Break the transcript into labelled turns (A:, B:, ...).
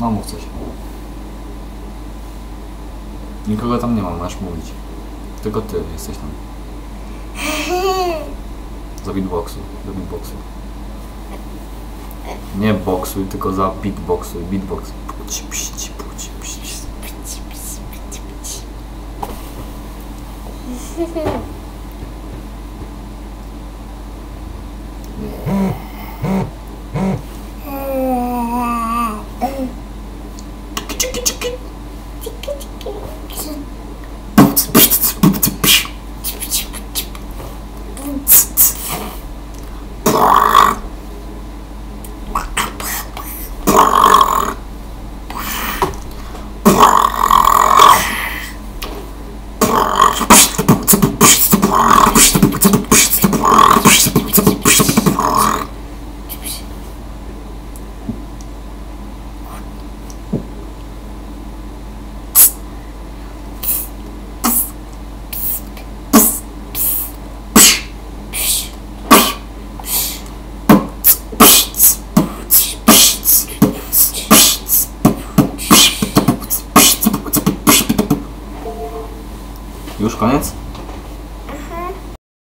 A: No mów coś. Nikogo tam nie ma, masz mówić. Tylko ty jesteś tam. Za beatboxu, do beatboxu. Nie boksuj, tylko za beatboxuj, beatbox. Puci, pści, puci, pści. Już koniec?